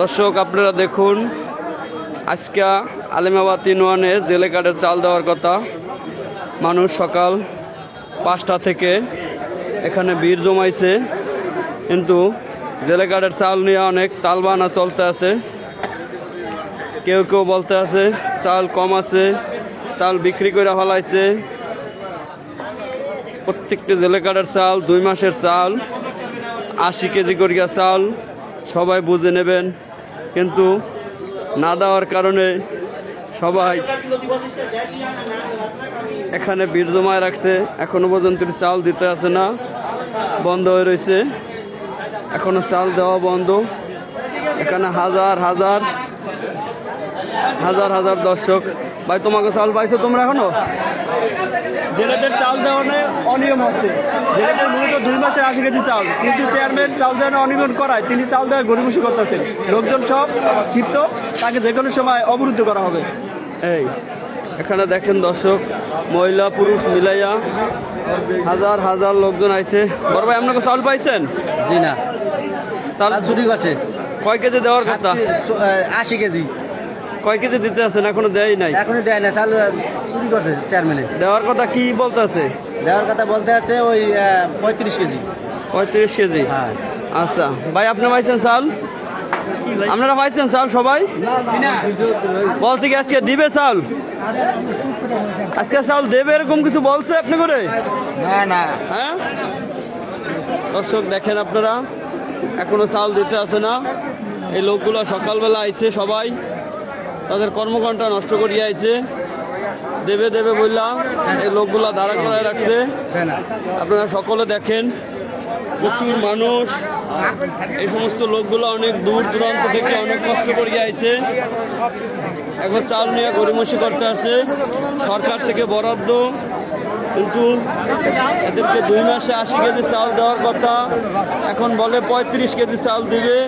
দর্শক, আপনারা দেখুন, আজকে আলিমাবাদ তিন ওয়ানে জেলে কার্ডের চাল দেওয়ার কথা। মানুষ সকাল পাঁচটা থেকে এখানে ভিড় জমাইছে, কিন্তু জেলে কার্ডের চাল নিয়ে অনেক তালবানা চলতে আছে। কেউ কেউ বলতে আছে, চাল কম আছে, চাল বিক্রি করে ফেলাইছে। প্রত্যেকটি জেলে কার্ডের চাল, দুই মাসের চাল, আশি কেজি করিয়া চাল সবাই বুঝে নেবেন। কিন্তু না দেওয়ার কারণে সবাই এখানে ভিড় জমায় রাখছে। এখনও পর্যন্ত চাল দিতে আছে না। বন্ধ হয়ে রয়েছে। এখনও চাল দেওয়া বন্ধ। এখানে হাজার হাজার হাজার হাজার দর্শক। ভাই, তোমাকে চাল পাইছো তোমরা এখনও? জেলেদের চাল দেওয়ানে অনিয়ম হচ্ছে। জেলেদের মূলত দুই মাসের আশি কেজি চাল। কিন্তু চেয়ারম্যান চাল দেওয়ানে অনিয়ম করায় তিনি চাল দেওয়া গরিবসী করতেছেন। লোকজন সব ক্ষিপ্ত। তাকে যে কোনো সময় অবরুদ্ধ করা হবে। এই এখানে দেখেন দর্শক মহিলা পুরুষ মিলাইয়া হাজার হাজার লোকজন আইছে। বড় ভাই আপনাকে চাল পাইছেন? জি না। চাল চাল চুরি করছে। কয় কেজি দেওয়ার কথা? আশি কেজি। কয় কেজি দিতে আছেন? এখনও দেয় নাই? এখনই দেয় না চাল চুরি করছে চেয়ারম্যানে দেওয়ার কথা কি বলতে আছে? দেওয়ার কথা বলতে আছে ওই পঁয়ত্রিশ কেজি। পঁয়ত্রিশ কেজি। হ্যাঁ। আচ্ছা ভাই আপনি পাইছেন চাল? আপনারা পাইছেন চাল সবাই? বলছে কি আজকে দিবে চাল? আজকে চাল দেবে এরকম কিছু বলছে আপনি করে? না না। হ্যাঁ? দর্শক দেখেন আপনারা এখনও চাল দিতে আছে না। এই লোকগুলো সকালবেলা আইছে সবাই। তাদের কর্মঘণ্টা নষ্ট করিয়ে আইছে। দেবে দেবে বললাম, এই লোকগুলো দাঁড়া করায় রাখছে। আপনারা সকলে দেখেন, প্রচুর মানুষ। এই সমস্ত লোকগুলো অনেক দূর দূরান্ত থেকে অনেক কষ্ট করিয়ে আইছে। একবার চাল নিয়ে গরিমসি করতে আছে। সরকার থেকে বরাদ্দ। কিন্তু এদেরকে দুই মাসে আশি কেজি চাল দেওয়ার কথা। এখন বলে পঁয়ত্রিশ কেজি চাল দিবে।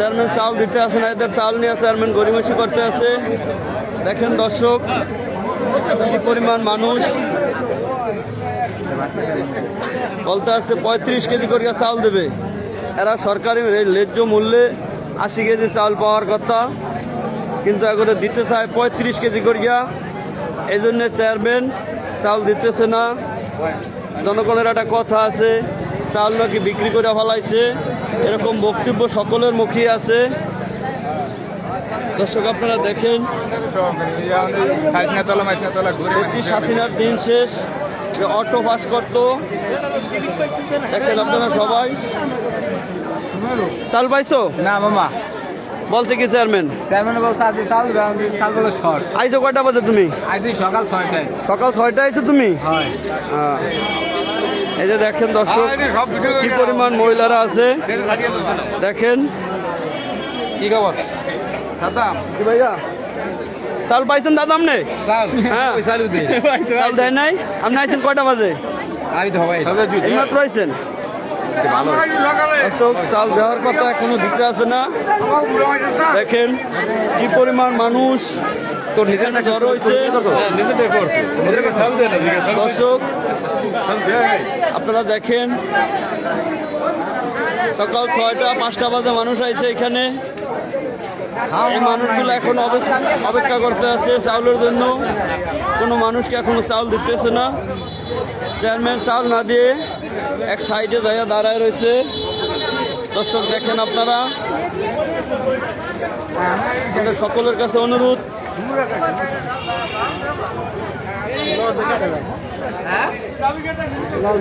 চেয়ারম্যান চাল দিতে আসে না, এদের চাল নিয়ে চেয়ারম্যান গরিমসি করতে আছে দেখেন দর্শক, কি পরিমাণ মানুষ। বলতে আসছে, পঁয়ত্রিশ কেজি করিয়া চাল দেবে। এরা সরকারি ন্যায্য মূল্যে আশি কেজি চাল পাওয়ার কথা। কিন্তু এখন দিতে চায় পঁয়ত্রিশ কেজি করিয়া। এই জন্যে চেয়ারম্যান চাল দিতেছে না। জনগণের একটা কথা আছে, চাল নাকি বিক্রি করে ফেলাইছে। এরকম বক্তব্য সকলের মুখেই আছে। দর্শক আপনারা দেখেন। পঁচিশ হাসিনার দিন শেষ। অটো পাস করতো। দেখেন আপনারা সবাই। চাল পাইছো? না মামা। বলছে কি চেয়ারম্যান? চেয়ারম্যান বলছে আজ চাল চালগুলো শর্ট। আইছো কয়টা বাজে তুমি? আজ সকাল ছয়টায়। সকাল ছয়টা আইছো তুমি? হ্যাঁ। এই যে দেখেন দর্শক কি পরিমাণ মহিলারা আছে। দেখেন। কি খবর? কি ভাইয়া? চাল পাইছেন দাদা আপনি? চাল। হ্যাঁ। চালু দেয় নাই? আপনি আইছেন কয়টা বাজে? এইমাত্র আইছেন? চাল দেওয়ার কথা এখনও দিতে আছে না? দেখেন কি পরিমাণ মানুষ। তোর নিজের জ্বর হয়েছে? দর্শক আপনারা দেখেন সকাল ছয়টা পাঁচটা বাজে মানুষ আইছে এখানে। এই মানুষগুলো এখন অপেক্ষা অপেক্ষা করতে আছে চাউলের জন্য। কোনো মানুষকে এখনও চাউল দিতেছে না। চেয়ারম্যান চাউল না দিয়ে এক সাইডে জায়গা দাঁড়ায় রয়েছে। দর্শক দেখেন আপনারা। সকলের কাছে অনুরোধ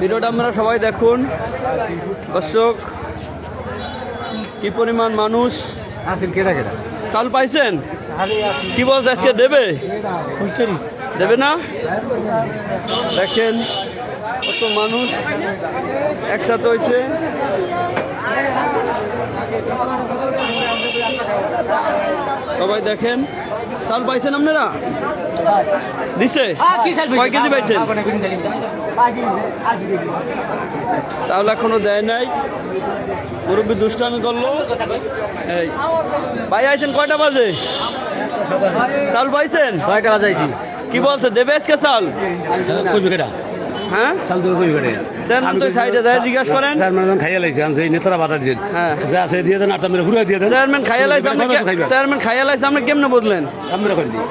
ভিডিওটা আপনারা সবাই দেখুন। দর্শক কি পরিমাণ মানুষ? চাল পাইছেন? কি বলছে আজকে দেবে? দেবে না? দেখেন কত মানুষ একসাথে হয়েছে। সবাই দেখেন। চাল পাইছেন আপনারা? দিছে কয় কেজি পাইছেন? তাহলে এখনও দেয় নাই। মুরব্বী দুষ্টামি করল। এই ভাই আইছেন কয়টা বাজে? চাল পাইছেন? ছয়টা বাজাইছি। কি বলছে? দেবে আজকে চাল? হ্যাঁ? চাল দেবে কই করে চেয়ারম্যান তো সাইডে যায় জিজ্ঞাসা করেন। চেয়ারম্যান যখন খাইয়া আমি সেই নেতারা বাধা দিয়ে হ্যাঁ। যা আছে দিয়ে দেন আর তার ঘুরে দিয়ে দেন। চেয়ারম্যান খাইয়া লাইছে আপনি চেয়ারম্যান খাইয়া লাইছে আপনি কেমনে বদলেন আমরা করে দিই